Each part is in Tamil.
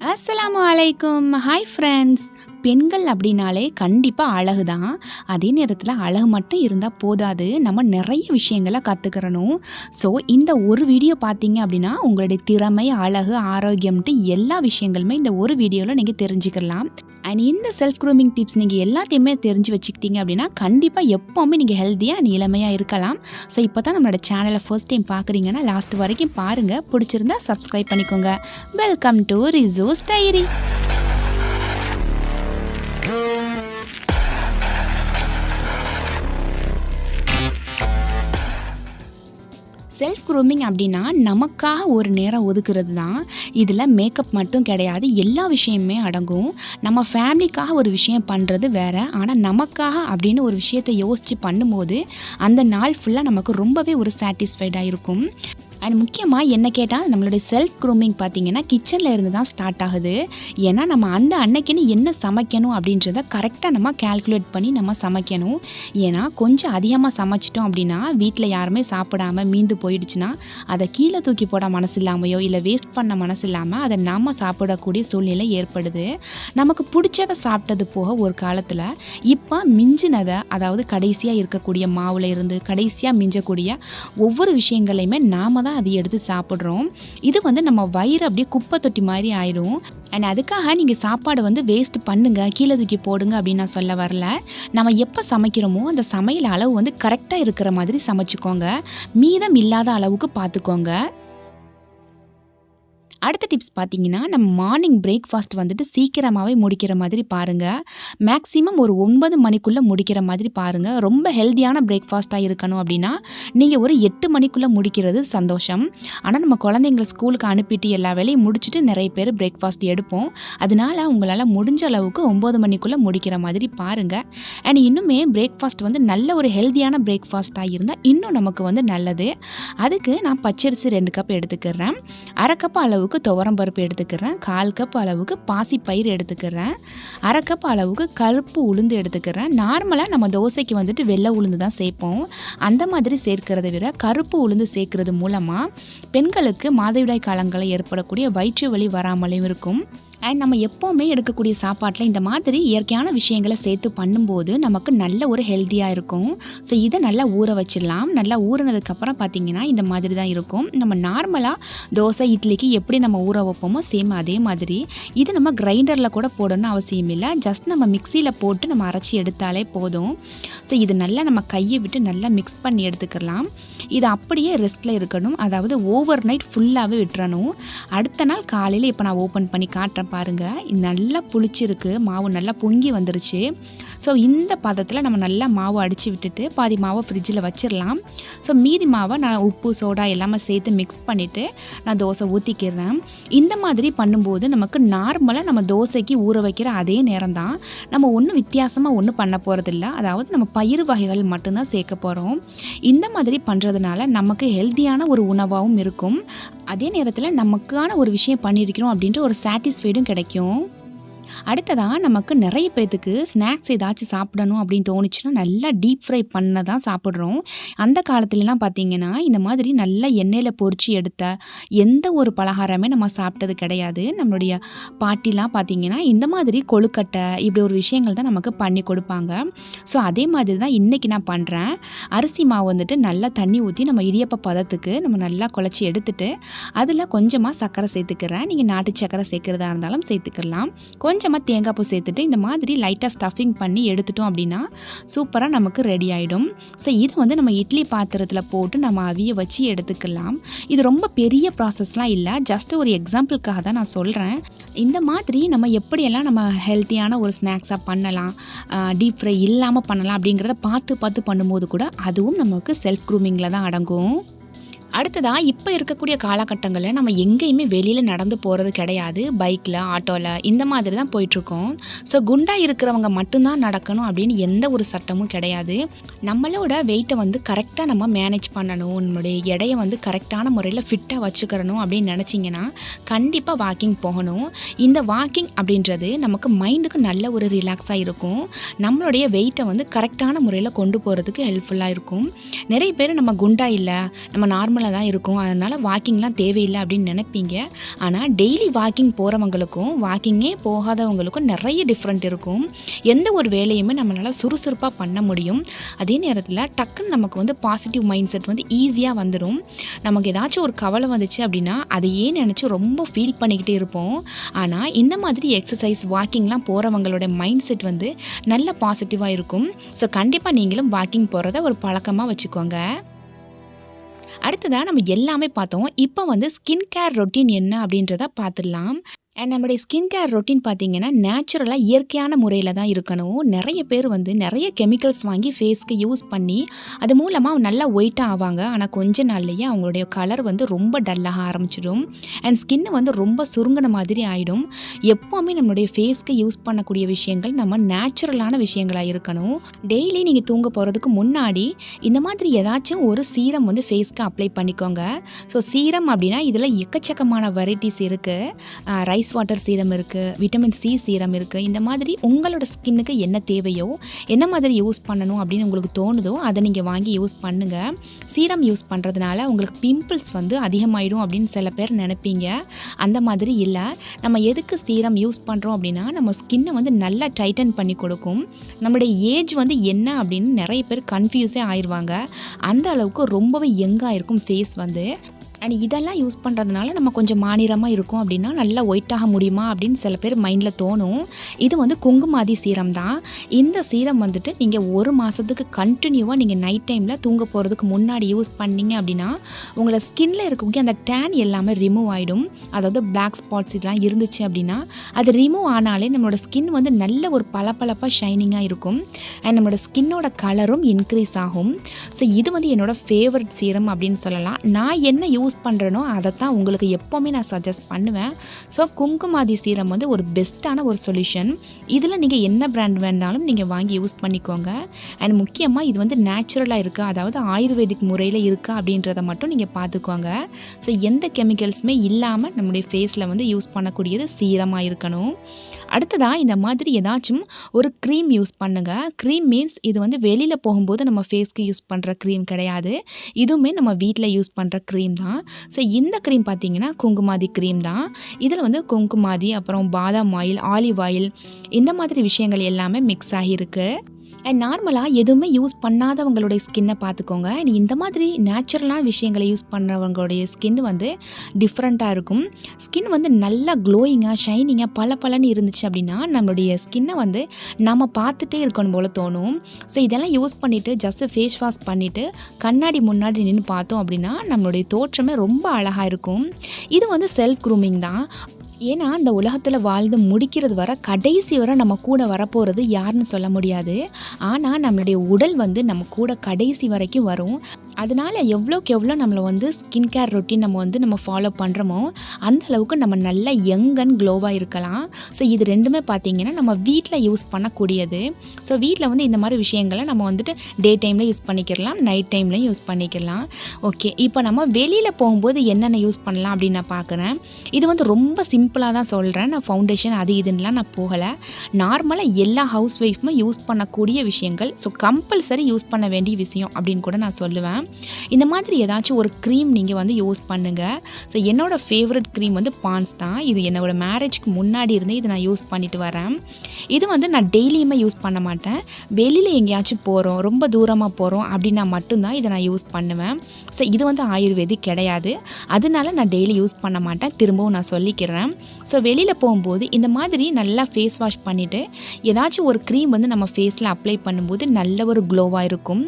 அஸ்லாமு அலைக்கும். ஹாய் ஃப்ரெண்ட்ஸ் பெண்கள் அப்படின்னாலே கண்டிப்பாக அழகு தான் அதே நேரத்தில் அழகு மட்டும் இருந்தால் போதாது. நம்ம நிறைய விஷயங்களை கற்றுக்கிறணும் ஸோ இந்த ஒரு வீடியோ பார்த்தீங்க அப்படின்னா உங்களுடைய திறமை அழகு ஆரோக்கியம்ட்டு எல்லா விஷயங்களுமே இந்த ஒரு வீடியோவில் நீங்கள் தெரிஞ்சுக்கலாம். அண்ட் இந்த செல்ஃப் க்ரூமிங் டிப்ஸ் நீங்கள் எல்லாத்தையுமே தெரிஞ்சு வச்சுக்கிட்டீங்க அப்படின்னா கண்டிப்பாக எப்போவுமே நீங்கள் ஹெல்த்தியாக அண்ட் இளமையாக இருக்கலாம். ஸோ இப்போ தான் நம்மளோட சேனலை ஃபர்ஸ்ட் டைம் பார்க்குறீங்கன்னா லாஸ்ட் வரைக்கும் பாருங்கள் பிடிச்சிருந்தா சப்ஸ்கிரைப் பண்ணிக்கோங்க. வெல்கம் டு ரிசோஸ் டைரி செல்ஃப் க்ரூமிங் அப்படின்னா நமக்காக ஒரு நேரம் ஒதுக்குறது தான். இதில் மேக்கப் மட்டும் கிடையாது எல்லா விஷயமுமே அடங்கும். நம்ம ஃபேமிலிக்காக ஒரு விஷயம் பண்ணுறது வேறு. ஆனால் நமக்காக அப்படின்னு ஒரு விஷயத்தை யோசித்து பண்ணும்போது அந்த நாள் ஃபுல்லாக நமக்கு ரொம்பவே ஒரு சாட்டிஸ்ஃபைடாக இருக்கும். அண்ட் முக்கியமாக என்ன கேட்டால் நம்மளுடைய செல்ஃப் க்ரூமிங் பார்த்தீங்கன்னா கிச்சனில் இருந்து தான் ஸ்டார்ட் ஆகுது. ஏன்னா நம்ம அந்த அன்னைக்குன்னு என்ன சமைக்கணும் அப்படின்றத கரெக்டாக நம்ம கால்குலேட் பண்ணி நம்ம சமைக்கணும். ஏன்னா கொஞ்சம் அதிகமாக சமைச்சிட்டோம் அப்படின்னா வீட்டில் யாருமே சாப்பிடாம மீந்து போயிடுச்சுன்னா அதை கீழே தூக்கி போட மனசு இல்லாமையோ இல்லை வேஸ்ட் பண்ண மனசு இல்லாமல் அதை நாம் சாப்பிடக்கூடிய சூழ்நிலை ஏற்படுது. நமக்கு பிடிச்சதை சாப்பிட்டது போக ஒரு காலத்தில் இப்போ மிஞ்சினதை அதாவது கடைசியாக இருக்கக்கூடிய மாவில் இருந்து கடைசியாக மிஞ்சக்கூடிய ஒவ்வொரு விஷயங்களையுமே நாம தான் அதை எடுத்து சாப்பிட்றோம். இது வந்து நம்ம வயிறு அப்படியே குப்பை தொட்டி மாதிரி ஆயிடும் அண்ட் அதுக்காக நீங்கள் சாப்பாடு வந்து வேஸ்ட் பண்ணுங்க கீழே தூக்கி போடுங்க அப்படின்னு நான் சொல்ல வரல. நம்ம எப்போ சமைக்கிறோமோ அந்த சமையல் அளவு வந்து கரெக்டாக இருக்கிற மாதிரி சமைச்சுக்கோங்க. மீதம் இல்லாத அளவுக்கு பார்த்துக்கோங்க. அடுத்த டிப்ஸ் பார்த்தீங்கன்னா நம்ம மார்னிங் பிரேக்ஃபாஸ்ட் வந்துட்டு சீக்கிரமாகவே முடிக்கிற மாதிரி பாருங்கள் மேக்ஸிமம் ஒரு ஒன்பது மணிக்குள்ளே முடிக்கிற மாதிரி பாருங்கள் ரொம்ப ஹெல்த்தியான பிரேக்ஃபாஸ்ட்டாக இருக்கணும் அப்படின்னா நீங்கள் ஒரு எட்டு மணிக்குள்ளே முடிக்கிறது சந்தோஷம். ஆனால் நம்ம குழந்தைங்கள ஸ்கூலுக்கு அனுப்பிட்டு எல்லா வேலையும் முடிச்சுட்டு நிறைய பேர் பிரேக்ஃபாஸ்ட் எடுப்போம். அதனால உங்களால் முடிஞ்ச அளவுக்கு ஒம்பது மணிக்குள்ளே முடிக்கிற மாதிரி பாருங்கள் அண்ட் இன்னுமே பிரேக்ஃபாஸ்ட் வந்து நல்ல ஒரு ஹெல்த்தியான பிரேக்ஃபாஸ்ட்டாக இருந்தால் இன்னும் நமக்கு வந்து நல்லது. அதுக்கு நான் பச்சரிசி ரெண்டு கப் எடுத்துக்கிறேன். அரை கப் அளவுக்கு துவரம் பருப்பு எடுத்துக்கிறேன். கால் கப் அளவுக்கு பாசிப்பயிறு எடுத்துக்கிறேன். அரை கப் அளவுக்கு கருப்பு உளுந்து எடுத்துக்கிறேன். நார்மலாக நம்ம தோசைக்கு வந்துட்டு வெள்ளை உளுந்து தான் சேர்ப்போம். அந்த மாதிரி சேர்க்கிறத விட கருப்பு உளுந்து சேர்க்கறது மூலமாக பெண்களுக்கு மாதவிடாய் காலங்களில் ஏற்படக்கூடிய வயிற்று வலி வராமலையும் இருக்கும். அண்ட் நம்ம எப்போவுமே எடுக்கக்கூடிய சாப்பாட்டில் இந்த மாதிரி இயற்கையான விஷயங்களை சேர்த்து பண்ணும்போது நமக்கு நல்ல ஒரு ஹெல்த்தியாக இருக்கும். ஸோ இதை நல்லா ஊற வச்சிடலாம். நல்லா ஊறினதுக்கப்புறம் பார்த்தீங்கன்னா இந்த மாதிரி தான் இருக்கும். நம்ம நார்மலாக தோசை இட்லிக்கு எப்படி நம்ம ஊற வைப்போமோ சேம் அதே மாதிரி. இது நம்ம கிரைண்டரில் கூட போடணும்னு அவசியம் இல்லை. ஜஸ்ட் நம்ம மிக்சியில் போட்டு நம்ம அரைச்சி எடுத்தாலே போதும். ஸோ இது நல்லா நம்ம கையை விட்டு நல்லா மிக்ஸ் பண்ணி எடுத்துக்கலாம். இது அப்படியே ரெஸ்ட்டில் இருக்கணும். அதாவது ஓவர் நைட் ஃபுல்லாகவே விட்டுறணும். அடுத்த நாள் காலையில் இப்போ நான் ஓப்பன் பண்ணி காட்டுறேன் பாருங்கள் இது நல்லா புளிச்சிருக்கு மாவு நல்லா பொங்கி வந்துருச்சு. ஸோ இந்த பதத்தில் நம்ம நல்லா மாவு அடித்து விட்டுட்டு பாதி மாவை ஃப்ரிட்ஜில் வச்சிடலாம் ஸோ மீதி மாவை நான் உப்பு சோடா எல்லாமே சேர்த்து மிக்ஸ் பண்ணிவிட்டு நான் தோசை ஊற்றிக்கிறேன் இந்த மாதிரி பண்ணும்போது நமக்கு நார்மலாக நம்ம தோசைக்கு ஊற வைக்கிற அதே நேரம் தான் நம்ம ஒன்றும் வித்தியாசமாக ஒன்றும் பண்ண போகிறதில்ல அதாவது நம்ம பயிறு வகைகள் மட்டும்தான் சேர்க்க போகிறோம் இந்த மாதிரி பண்ணுறதுனால நமக்கு ஹெல்த்தியான ஒரு உணவாகவும் இருக்கும். அதே நேரத்தில் நமக்கான ஒரு விஷயம் பண்ணியிருக்கிறோம் அப்படின்ற ஒரு கிடைக்கும். அடுத்ததாக நமக்கு நிறைய பேர்த்துக்கு ஸ்நாக்ஸ் ஏதாச்சும் சாப்பிடணும் அப்படின்னு தோணுச்சுன்னா நல்லா டீப் ஃப்ரை பண்ண தான் சாப்பிட்றோம். அந்த காலத்துலலாம் பார்த்தீங்கன்னா இந்த மாதிரி நல்லா எண்ணெயில் பொறிச்சு எடுத்த எந்த ஒரு பலகாரமே நம்ம சாப்பிட்டது கிடையாது. நம்மளுடைய பாட்டிலாம் பார்த்தீங்கன்னா இந்த மாதிரி கொழுக்கட்டை இப்படி ஒரு விஷயங்கள் தான் நமக்கு பண்ணி கொடுப்பாங்க. ஸோ அதே மாதிரி தான் இன்றைக்கி நான் பண்ணுறேன் அரிசி மாவு வந்துட்டு நல்லா தண்ணி ஊற்றி நம்ம இடியப்ப பதத்துக்கு நம்ம நல்லா குழச்சி எடுத்துட்டு அதில் கொஞ்சமாக சர்க்கரை சேர்த்துக்கிறேன். நீங்கள் நாட்டு சர்க்கரை சேர்க்குறதா இருந்தாலும் சேர்த்துக்கலாம். கொஞ்சம் கொஞ்சமாக தேங்காய் பூ சேர்த்துட்டு இந்த மாதிரி லைட்டாக ஸ்டஃபிங் பண்ணி எடுத்துட்டோம் அப்படின்னா சூப்பராக நமக்கு ரெடி ஆகிடும் ஸோ இதை வந்து நம்ம இட்லி பாத்திரத்தில் போட்டு நம்ம அவிய வச்சு எடுத்துக்கலாம். இது ரொம்ப பெரிய ப்ராசஸ்லாம் இல்லை. ஜஸ்ட் ஒரு எக்ஸாம்பிளுக்காக தான் நான் சொல்கிறேன் இந்த மாதிரி நம்ம எப்படியெல்லாம் நம்ம ஹெல்த்தியான ஒரு ஸ்நாக்ஸாக பண்ணலாம் டீப் ஃப்ரை இல்லாமல் பண்ணலாம் அப்படிங்கிறத பார்த்து பார்த்து பண்ணும்போது கூட அதுவும் நமக்கு செல்ஃப் க்ரூமிங்கில் தான் அடங்கும். அடுத்ததாக இப்போ இருக்கக்கூடிய காலகட்டங்களில் நம்ம எங்கேயுமே வெளியில் நடந்து போகிறது கிடையாது. பைக்கில் ஆட்டோவில் இந்த மாதிரி தான் போயிட்டுருக்கோம். ஸோ குண்டாக இருக்கிறவங்க மட்டும்தான் நடக்கணும் அப்படின்னு எந்த ஒரு சட்டமும் கிடையாது. நம்மளோட வெயிட்டை வந்து கரெக்டாக நம்ம மேனேஜ் பண்ணணும். நம்மளுடைய எடையை வந்து கரெக்டான முறையில் ஃபிட்டாக வச்சுக்கிறணும் அப்படின்னு நினச்சிங்கன்னா கண்டிப்பாக வாக்கிங் போகணும். இந்த வாக்கிங் அப்படின்றது நமக்கு மைண்டுக்கு நல்ல ஒரு ரிலாக்ஸாக இருக்கும். நம்மளுடைய வெயிட்டை வந்து கரெக்டான முறையில் கொண்டு போகிறதுக்கு ஹெல்ப்ஃபுல்லாக இருக்கும். நிறைய பேர் நம்ம குண்டா இல்லை நம்ம நார்மல் நார்மலாக தான் இருக்கும். அதனால் வாக்கிங்லாம் தேவையில்லை அப்படின்னு நினைப்பீங்க. ஆனால் டெய்லி வாக்கிங் போகிறவங்களுக்கும் வாக்கிங்கே போகாதவங்களுக்கும் நிறைய டிஃப்ரெண்ட் இருக்கும். எந்த ஒரு வேலையுமே நம்மளால் சுறுசுறுப்பாக பண்ண முடியும். அதே நேரத்தில் டக்குன்னு நமக்கு வந்து பாசிட்டிவ் மைண்ட் செட் வந்து ஈஸியாக வந்துடும் நமக்கு ஏதாச்சும் ஒரு கவலை வந்துச்சு அப்படின்னா அதையே நினச்சி ரொம்ப ஃபீல் பண்ணிக்கிட்டே இருப்போம். ஆனால் இந்த மாதிரி எக்ஸசைஸ் வாக்கிங்லாம் போகிறவங்களோட மைண்ட் செட் வந்து நல்ல பாசிட்டிவாக இருக்கும். ஸோ கண்டிப்பாக நீங்களும் வாக்கிங் போகிறத ஒரு பழக்கமாக வச்சுக்கோங்க. அடுத்ததாக நம்ம எல்லாமே பார்த்தோம். இப்போ வந்து ஸ்கின் கேர் ரொட்டீன் என்ன அப்படின்றத பார்த்துடலாம். அண்ட் நம்மளுடைய ஸ்கின் கேர் ரொட்டீன் பார்த்தீங்கன்னா நேச்சுரலாக இயற்கையான முறையில் தான் இருக்கணும். நிறைய பேர் வந்து நிறைய கெமிக்கல்ஸ் வாங்கி ஃபேஸ்க்கு யூஸ் பண்ணி அது மூலமாக நல்லா ஒயிட்டாக ஆவாங்க. ஆனால் கொஞ்ச நாள்லேயே அவங்களுடைய கலர் வந்து ரொம்ப டல்லாக ஆரம்பிச்சிடும். அண்ட் ஸ்கின்னு வந்து ரொம்ப சுருங்கின மாதிரி ஆகிடும் எப்போவுமே நம்மளுடைய ஃபேஸ்க்கு யூஸ் பண்ணக்கூடிய விஷயங்கள் நம்ம நேச்சுரலான விஷயங்களாக இருக்கணும். டெய்லி நீங்கள் தூங்க போகிறதுக்கு முன்னாடி இந்த மாதிரி ஏதாச்சும் ஒரு சீரம் வந்து ஃபேஸ்க்கு அப்ளை பண்ணிக்கோங்க. ஸோ சீரம் அப்படின்னா இதில் எக்கச்சக்கமான வெரைட்டிஸ் இருக்குது ரைஸ் வாட்டர் சீரம் இருக்குது விட்டமின் சி சீரம் இருக்குது இந்த மாதிரி உங்களோட ஸ்கின்னுக்கு என்ன தேவையோ என்ன மாதிரி யூஸ் பண்ணணும் அப்படின்னு உங்களுக்கு தோணுதோ அதை நீங்கள் வாங்கி யூஸ் பண்ணுங்கள் சீரம் யூஸ் பண்ணுறதுனால உங்களுக்கு பிம்பிள்ஸ் வந்து அதிகமாயிடும் அப்படின்னு சில பேர் நினைப்பீங்க. அந்த மாதிரி இல்லை. நம்ம எதுக்கு சீரம் யூஸ் பண்ணுறோம் அப்படின்னா நம்ம ஸ்கின்னை வந்து நல்லா டைட்டன் பண்ணி கொடுக்கும். நம்மளுடைய ஏஜ் வந்து என்ன அப்படின்னு நிறைய பேர் கன்ஃபியூஸே ஆயிடுவாங்க. அந்த அளவுக்கு ரொம்பவே யங்காக இருக்கும் ஃபேஸ் வந்து. அண்ட் இதெல்லாம் யூஸ் பண்ணுறதுனால நம்ம கொஞ்சம் மாநிலமாக இருக்கும் அப்படின்னா நல்லா ஒயிட்டாக முடியுமா அப்படின்னு சில பேர் மைண்டில் தோணும். இது வந்து குங்குமாதி சீரம் தான். இந்த சீரம் வந்துட்டு நீங்கள் ஒரு மாதத்துக்கு கண்டினியூவாக நீங்கள் நைட் டைமில் தூங்க போகிறதுக்கு முன்னாடி யூஸ் பண்ணீங்க அப்படின்னா உங்களை ஸ்கின்ல இருக்கக்கூடிய அந்த டேன் எல்லாமே ரிமூவ் ஆகிடும் அதாவது பிளாக் ஸ்பாட்ஸ் இதெல்லாம் இருந்துச்சு அப்படின்னா அது ரிமூவ் ஆனாலே நம்மளோட ஸ்கின் வந்து நல்ல ஒரு பளபளப்பாக ஷைனிங்காக இருக்கும். அண்ட் நம்மளோட ஸ்கின்னோட கலரும் இன்க்ரீஸ் ஆகும். ஸோ இது வந்து என்னோட ஃபேவரட் சீரம் அப்படின்னு சொல்லலாம். நான் என்ன யூஸ் யூஸ் பண்ணுறேனோ அதை தான் உங்களுக்கு எப்போவுமே நான் சஜஸ்ட் பண்ணுவேன். ஸோ குங்குமாதி சீரம் வந்து ஒரு பெஸ்ட்டான ஒரு சொல்யூஷன் இதில் நீங்கள் என்ன பிராண்ட் வேணாலும் நீங்கள் வாங்கி யூஸ் பண்ணிக்கோங்க. அண்ட் முக்கியமாக இது வந்து நேச்சுரலாக இருக்குது அதாவது ஆயுர்வேதிக் முறையில் இருக்கா அப்படின்றத மட்டும் நீங்கள் பார்த்துக்கோங்க ஸோ எந்த கெமிக்கல்ஸுமே இல்லாமல் நம்முடைய ஃபேஸில் வந்து யூஸ் பண்ணக்கூடியது சீரமாக இருக்கணும். அடுத்ததாக இந்த மாதிரி ஏதாச்சும் ஒரு க்ரீம் யூஸ் பண்ணுங்கள் க்ரீம் மீன்ஸ் இது வந்து வெளியில் போகும்போது நம்ம ஃபேஸ்க்கு யூஸ் பண்ணுற க்ரீம் கிடையாது. இதுவுமே நம்ம வீட்டில் யூஸ் பண்ணுற க்ரீம் தான். ஸோ இந்த க்ரீம் பார்த்தீங்கன்னா குங்குமாதி க்ரீம் தான். இதில் வந்து குங்குமாதி அப்புறம் பாதாம் ஆயில் ஆலிவ் ஆயில் இந்த மாதிரி விஷயங்கள் எல்லாமே மிக்ஸ் ஆகியிருக்கு. அண்ட் நார்மலாக எதுவுமே யூஸ் பண்ணாதவங்களுடைய ஸ்கின்னை பார்த்துக்கோங்க அண்ட் இந்த மாதிரி நேச்சுரலான விஷயங்களை யூஸ் பண்ணுறவங்களுடைய ஸ்கின் வந்து டிஃப்ரெண்ட்டாக இருக்கும். ஸ்கின் வந்து நல்லா க்ளோயிங்காக ஷைனிங்காக பல பலன்னு இருந்துச்சு அப்படின்னா நம்மளுடைய ஸ்கின்னை வந்து நம்ம பார்த்துட்டே இருக்கணும் போல் தோணும். ஸோ இதெல்லாம் யூஸ் பண்ணிவிட்டு ஜஸ்ட் ஃபேஸ் வாஷ் பண்ணிவிட்டு கண்ணாடி முன்னாடி நின்று பார்த்தோம் அப்படின்னா நம்மளுடைய தோற்றம் ரொம்ப அழகாக இருக்கும். இது வந்து செல்ஃப் க்ரூமிங் தான். ஏன்னா இந்த உலகத்தில் வாழ்ந்து முடிக்கிறது வர கடைசி வரை நம்ம கூட வரப்போகிறது யாருன்னு சொல்ல முடியாது. ஆனால் நம்மளுடைய உடல் வந்து நம்ம கூட கடைசி வரைக்கும் வரும். அதனால் எவ்வளோக்கு எவ்வளோ நம்மளை வந்து ஸ்கின் கேர் ரொட்டீன் நம்ம வந்து நம்ம ஃபாலோ பண்ணுறோமோ அந்த அளவுக்கு நம்ம நல்லா யங் அண்ட் க்ளோவாக இருக்கலாம். ஸோ இது ரெண்டுமே பார்த்தீங்கன்னா நம்ம வீட்டில் யூஸ் பண்ணக்கூடியது. ஸோ வீட்டில் வந்து இந்த மாதிரி விஷயங்களை நம்ம வந்துட்டு டே டைமில் யூஸ் பண்ணிக்கிறலாம் நைட் டைம்லையும் யூஸ் பண்ணிக்கலாம் ஓகே இப்போ நம்ம வெளியில் போகும்போது என்னென்ன யூஸ் பண்ணலாம் அப்படின்னு நான் பார்க்குறேன் இது வந்து ரொம்ப சிம்பிளாக தான் சொல்கிறேன் நான் ஃபவுண்டேஷன் அது இதுன்னெலாம் நான் போகலை. நார்மலாக எல்லா ஹவுஸ் ஒய்ஃபுமே யூஸ் பண்ணக்கூடிய விஷயங்கள். ஸோ கம்பல்சரி யூஸ் பண்ண வேண்டிய விஷயம் அப்படின்னு கூட நான் சொல்லுவேன். இந்த மாதிரி ஏதாச்சும் ஒரு க்ரீம் நீங்கள் வந்து யூஸ் பண்ணுங்கள் ஸோ என்னோடய ஃபேவரட் க்ரீம் வந்து பான்ஸ் தான். இது என்னோடய மேரேஜ்க்கு முன்னாடி இருந்தே இதை நான் யூஸ் பண்ணிட்டு வரேன். இது வந்து நான் டெய்லியுமே யூஸ் பண்ண மாட்டேன். வெளியில் எங்கேயாச்சும் போகிறோம் ரொம்ப தூரமாக போகிறோம் அப்படின்னா மட்டும்தான் இதை நான் யூஸ் பண்ணுவேன். ஸோ இது வந்து ஆயுர்வேதிக் கிடையாது. அதனால நான் டெய்லி யூஸ் பண்ண மாட்டேன். திரும்பவும் நான் சொல்லிக்கிறேன். ஸோ வெளியில் போகும்போது இந்த மாதிரி நல்லா ஃபேஸ் வாஷ் பண்ணிவிட்டு ஏதாச்சும் ஒரு க்ரீம் வந்து நம்ம ஃபேஸில் அப்ளை பண்ணும்போது நல்ல ஒரு க்ளோவாக இருக்கும்.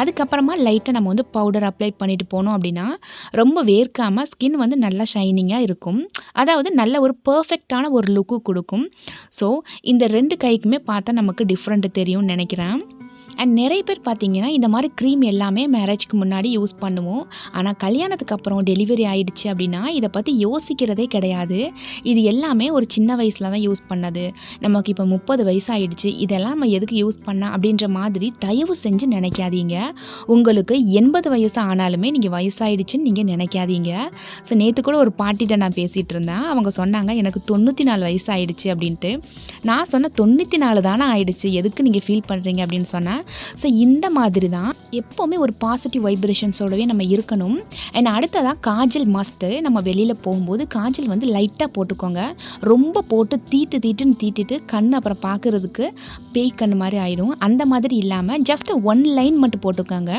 அதுக்கப்புறமா லைட்டாக நம்ம வந்து பவுடர் அப்ளை பண்ணிட்டு போனோம் அப்படின்னா ரொம்ப வேர்க்காமல் ஸ்கின் வந்து நல்லா ஷைனிங்காக இருக்கும். அதாவது நல்ல ஒரு பர்ஃபெக்டான ஒரு லுக்கு கொடுக்கும். ஸோ இந்த ரெண்டு கைக்குமே பார்த்தா நமக்கு டிஃப்ரெண்ட் தெரியும்னு நினைக்கிறேன். அண்ட் நிறைய பேர் பார்த்தீங்கன்னா இந்த மாதிரி க்ரீம் எல்லாமே மேரேஜ்க்கு முன்னாடி யூஸ் பண்ணுவோம். ஆனால் கல்யாணத்துக்கு அப்புறம் டெலிவரி ஆகிடுச்சு அப்படின்னா இதை பற்றி யோசிக்கிறதே கிடையாது. இது எல்லாமே ஒரு சின்ன வயசில் தான் யூஸ் பண்ணது. நமக்கு இப்போ முப்பது வயசு ஆயிடுச்சு. இதெல்லாம் நம்ம எதுக்கு யூஸ் பண்ண அப்படின்ற மாதிரி தயவு செஞ்சு நினைக்காதீங்க. உங்களுக்கு எண்பது வயசு ஆனாலுமே நீங்கள் வயசாகிடுச்சுன்னு நீங்கள் நினைக்காதீங்க. ஸோ நேற்று கூட ஒரு பாட்டிகிட்ட நான் பேசிகிட்டு இருந்தேன். அவங்க சொன்னாங்க எனக்கு தொண்ணூற்றி நாலு வயசு ஆகிடுச்சு அப்படின்ட்டு. நான் சொன்ன தொண்ணூற்றி நாலு தானே ஆகிடுச்சு எதுக்கு நீங்கள் ஃபீல் பண்ணுறீங்க அப்படின்னு சொன்னேன் சொன்னேன் ஸோ இந்த மாதிரி தான் எப்போவுமே ஒரு பாசிட்டிவ் வைப்ரேஷன்ஸோடவே நம்ம இருக்கணும். அண்ட் அடுத்ததாக காஜல் மஸ்ட்டு நம்ம வெளியில் போகும்போது காஜல் வந்து லைட்டாக போட்டுக்கோங்க. ரொம்ப போட்டு தீட்டு தீட்டுன்னு தீட்டிட்டு கண் அப்புறம் பார்க்குறதுக்கு பேய் கண் மாதிரி ஆயிடும் அந்த மாதிரி இல்லாமல் ஜஸ்ட் ஒன் லைன் மட்டும் போட்டுக்கோங்க.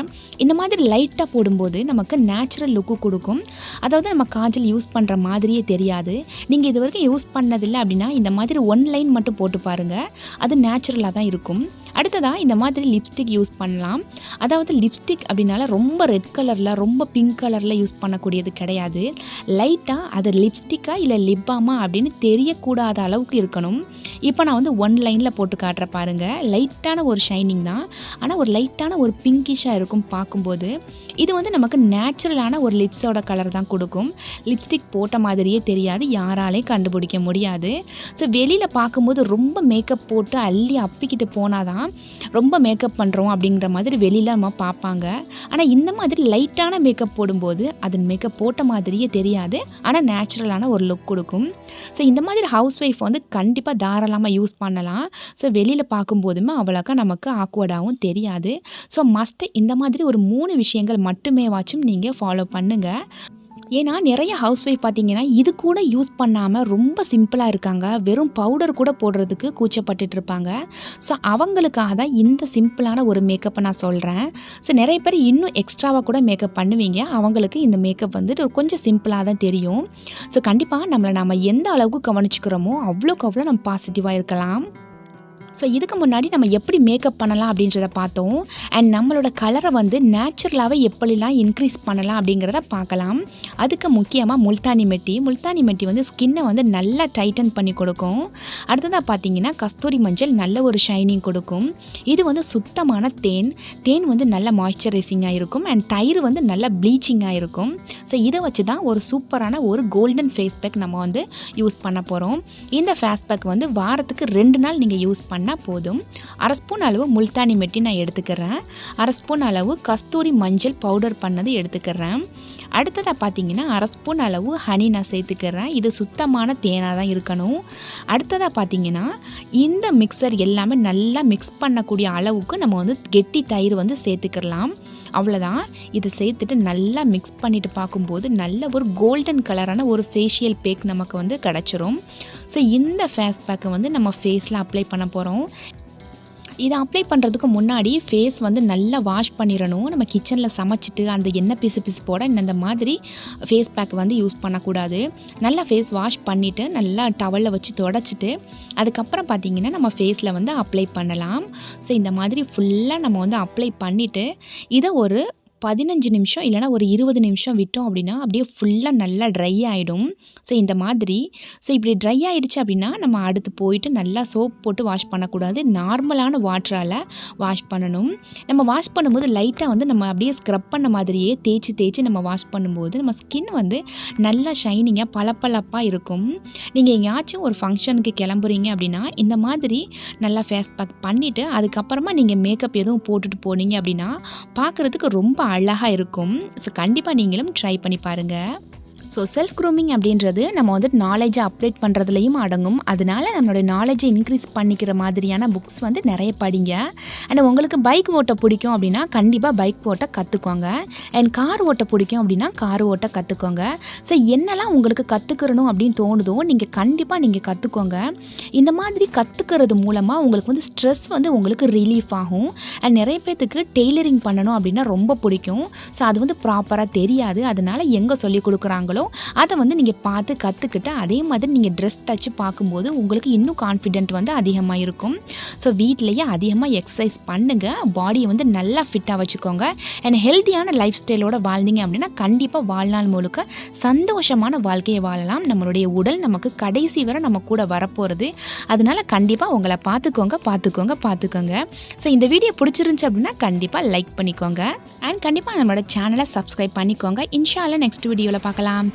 இந்த மாதிரி லைட்டாக போடும்போது நமக்கு நேச்சுரல் லுக்கு கொடுக்கும். அதாவது நம்ம காஜல் யூஸ் பண்ணுற மாதிரியே தெரியாது. நீங்கள் இது வரைக்கும் யூஸ் பண்ணதில்லை அப்படின்னா இந்த மாதிரி ஒன் லைன் மட்டும் போட்டு பாருங்கள் அது நேச்சுரலாக தான் இருக்கும். அடுத்ததாக இந்த மாதிரி லிப்ஸ்டிக் யூஸ் பண்ணலாம். அதாவது லிப்ஸ்டிக் அப்படின்னால ரொம்ப ரெட் கலரில் ரொம்ப பிங்க் கலரில் யூஸ் பண்ணக்கூடியது கிடையாது. லைட்டாக அது லிப்ஸ்டிக்கா இல்லை லிப்பாமா அப்படின்னு தெரியக்கூடாத அளவுக்கு இருக்கணும். இப்போ நான் வந்து ஒன் லைனில் போட்டு காட்டுற பாருங்கள் லைட்டான ஒரு ஷைனிங் தான். ஆனால் ஒரு லைட்டான ஒரு பிங்கிஷாக இருக்கும் பார்க்கும்போது இது வந்து நமக்கு நேச்சுரலான ஒரு லிப்ஸோட கலர் தான் கொடுக்கும். லிப்ஸ்டிக் போட்ட மாதிரியே தெரியாது. யாராலையும் கண்டுபிடிக்க முடியாது. ஸோ வெளியில் பார்க்கும்போது ரொம்ப மேக்கப் போட்டு அள்ளி அப்பிக்கிட்டு போனால் தான் ரொம்ப மேக்கப் பண்ணுறோம் அப்படிங்கிற மாதிரி வெளியில் நம்ம பார்ப்பாங்க. ஆனால் இந்த மாதிரி லைட்டான மேக்கப் போடும்போது அதன் மேக்கப் போட்ட மாதிரியே தெரியாது. ஆனால் நேச்சுரலான ஒரு லுக் கொடுக்கும். ஸோ இந்த மாதிரி ஹவுஸ் ஒய்ஃப் வந்து கண்டிப்பாக தாராளமாக யூஸ் பண்ணலாம். ஸோ வெளியில் பார்க்கும்போதுமே அவ்வளோக்கா நமக்கு ஆக்வர்டாகவும் தெரியாது. ஸோ மஸ்ட்டு இந்த மாதிரி ஒரு மூணு விஷயங்கள் மட்டுமே வாச்சும் நீங்கள் ஃபாலோ பண்ணுங்கள் ஏன்னா நிறைய ஹவுஸ் ஒய்ஃப் பார்த்தீங்கன்னா இது கூட யூஸ் பண்ணாமல் ரொம்ப சிம்பிளாக இருக்காங்க. வெறும் பவுடர் கூட போடுறதுக்கு கூச்சப்பட்டுட்டு இருப்பாங்க. ஸோ அவங்களுக்காக தான் இந்த சிம்பிளான ஒரு மேக்கப்பை நான் சொல்கிறேன் ஸோ நிறைய பேர் இன்னும் எக்ஸ்ட்ராவாக கூட மேக்கப் பண்ணுவீங்க. அவங்களுக்கு இந்த மேக்கப் வந்துட்டு கொஞ்சம் சிம்பிளாக தான் தெரியும். ஸோ கண்டிப்பாக நம்மளை நம்ம எந்த அளவுக்கு கவனிச்சுக்கிறோமோ அவ்வளோக்கு அவ்வளோ நம்ம பாசிட்டிவாக இருக்கலாம். ஸோ இதுக்கு முன்னாடி நம்ம எப்படி மேக்கப் பண்ணலாம் அப்படின்றத பார்த்தோம். அண்ட் நம்மளோட கலரை வந்து நேச்சுரலாகவே எப்படிலாம் இன்க்ரீஸ் பண்ணலாம் அப்படிங்கிறத பார்க்கலாம். அதுக்கு முக்கியமாக முல்தானி மெட்டி. முல்தானி மெட்டி வந்து ஸ்கின்னை வந்து நல்லா டைட்டன் பண்ணி கொடுக்கும். அடுத்ததாக பார்த்தீங்கன்னா கஸ்தூரி மஞ்சள் நல்ல ஒரு ஷைனிங் கொடுக்கும். இது வந்து சுத்தமான தேன். தேன் வந்து நல்ல மாய்ஸ்சரைசிங்காக இருக்கும். அண்ட் தயிர் வந்து நல்ல ப்ளீச்சிங்காக இருக்கும். ஸோ இதை வச்சு தான் ஒரு சூப்பரான ஒரு கோல்டன் ஃபேஸ் பேக் நம்ம வந்து யூஸ் பண்ண போகிறோம் இந்த ஃபேஸ் பேக் வந்து வாரத்துக்கு ரெண்டு நாள் நீங்கள் யூஸ் பண்ண பண்ணால் போதும். அரை ஸ்பூன் அளவு முல்தானி மெட்டி நான் எடுத்துக்கிறேன். அரை ஸ்பூன் அளவு கஸ்தூரி மஞ்சள் பவுடர் பண்ணது எடுத்துக்கிறேன். அடுத்ததாக பார்த்தீங்கன்னா அரை ஸ்பூன் அளவு ஹனி நான் சேர்த்துக்கிறேன். இது சுத்தமான தேனாக தான் இருக்கணும். அடுத்ததாக பார்த்தீங்கன்னா இந்த மிக்சர் எல்லாமே நல்லா மிக்ஸ் பண்ணக்கூடிய அளவுக்கு நம்ம வந்து கெட்டி தயிர் வந்து சேர்த்துக்கலாம் அவ்வளோதான் இதை சேர்த்துட்டு நல்லா மிக்ஸ் பண்ணிவிட்டு பார்க்கும்போது நல்ல ஒரு கோல்டன் கலரான ஒரு ஃபேஷியல் பேக் நமக்கு வந்து கிடச்சிரும். ஸோ இந்த ஃபேஸ் பேக்கை வந்து நம்ம ஃபேஸில் அப்ளை பண்ண போகிறோம் இதை அப்ளை பண்ணுறதுக்கு முன்னாடி ஃபேஸ் வந்து நல்லா வாஷ் பண்ணிடணும் நம்ம கிச்சனில் சமைச்சிட்டு அந்த எண்ணெய் பிசு பிசு போட இந்த மாதிரி ஃபேஸ் பேக் வந்து யூஸ் பண்ணக்கூடாது. நல்லா ஃபேஸ் வாஷ் பண்ணிவிட்டு நல்லா டவலில் வச்சு தொடச்சிட்டு அதுக்கப்புறம் பார்த்திங்கன்னா நம்ம ஃபேஸில் வந்து அப்ளை பண்ணலாம். ஸோ இந்த மாதிரி ஃபுல்லாக நம்ம வந்து அப்ளை பண்ணிவிட்டு இதை ஒரு பதினஞ்சு நிமிஷம் இல்லைனா ஒரு இருபது நிமிஷம் விட்டோம் அப்படின்னா அப்படியே ஃபுல்லாக நல்லா ட்ரை ஆகிடும் ஸோ இந்த மாதிரி. ஸோ இப்படி ட்ரை ஆகிடுச்சு அப்படின்னா நம்ம அடுத்து போயிட்டு நல்லா சோப் போட்டு வாஷ் பண்ணக்கூடாது. நார்மலான வாட்டரால் வாஷ் பண்ணணும். நம்ம வாஷ் பண்ணும்போது லைட்டாக வந்து நம்ம அப்படியே ஸ்க்ரப் பண்ண மாதிரியே தேய்ச்சி தேய்ச்சி நம்ம வாஷ் பண்ணும்போது நம்ம ஸ்கின் வந்து நல்லா ஷைனிங்காக பளபளப்பாக இருக்கும். நீங்கள் எங்கேயாச்சும் ஒரு ஃபங்க்ஷனுக்கு கிளம்புறீங்க அப்படின்னா இந்த மாதிரி நல்லா ஃபேஸ் பேக் பண்ணிவிட்டு அதுக்கப்புறமா நீங்கள் மேக்கப் எதுவும் போட்டுட்டு போனீங்க அப்படின்னா பார்க்குறதுக்கு ரொம்ப அழகாக இருக்கும். ஸோ கண்டிப்பாக நீங்களும் ட்ரை பண்ணி பாருங்கள் ஸோ செல்ஃப் க்ரூமிங் அப்படின்றது நம்ம வந்து நாலேஜை அப்டேட் பண்ணுறதுலையும் அடங்கும். அதனால நம்மளுடைய நாலேஜை இன்க்ரீஸ் பண்ணிக்கிற மாதிரியான புக்ஸ் வந்து நிறைய படிங்க. அண்ட் உங்களுக்கு பைக் ஓட்ட பிடிக்கும் அப்படின்னா கண்டிப்பாக பைக் ஓட்ட கற்றுக்கோங்க அண்ட் கார் ஓட்ட பிடிக்கும் அப்படின்னா கார் ஓட்ட கற்றுக்கோங்க ஸோ என்னெல்லாம் உங்களுக்கு கற்றுக்கிறணும் அப்படின்னு தோணுதோ நீங்கள் கண்டிப்பாக நீங்கள் கற்றுக்கோங்க இந்த மாதிரி கற்றுக்கிறது மூலமாக உங்களுக்கு வந்து ஸ்ட்ரெஸ் வந்து உங்களுக்கு ரிலீஃப் ஆகும். அண்ட் நிறைய பேர்த்துக்கு டெய்லரிங் பண்ணணும் அப்படின்னா ரொம்ப பிடிக்கும். ஸோ அது வந்து ப்ராப்பராக தெரியாது. அதனால் எங்கே சொல்லிக் கொடுக்குறாங்களோ அதை வந்து நீங்கள் பார்த்து கற்றுக்கிட்டு அதே மாதிரி நீங்கள் ட்ரெஸ் தச்சு பார்க்கும்போது உங்களுக்கு இன்னும் கான்ஃபிடென்ட் வந்து அதிகமாக இருக்கும். ஸோ வீட்லேயே அதிகமாக எக்ஸசைஸ் பண்ணுங்கள் பாடியை வந்து நல்லா ஃபிட்டாக வச்சுக்கோங்க. அண்ட் ஹெல்த்தியான லைஃப் ஸ்டைலோட வாழ்ந்தீங்க அப்படின்னா கண்டிப்பாக வாழ்நாள் முழுக்க சந்தோஷமான வாழ்க்கையை வாழலாம். நம்மளுடைய உடல் நமக்கு கடைசி வரை நம்ம கூட வரப்போகிறது அதனால கண்டிப்பாக உங்களை பார்த்துக்கோங்க பார்த்துக்கோங்க பார்த்துக்கோங்க. ஸோ இந்த வீடியோ பிடிச்சிருந்துச்சு அப்படின்னா கண்டிப்பாக லைக் பண்ணிக்கோங்க. அண்ட் கண்டிப்பாக நம்மளோட சேனலை சப்ஸ்கிரைப் பண்ணிக்கோங்க. இன்ஷால்ல நெக்ஸ்ட் வீடியோவில் பார்க்கலாம்.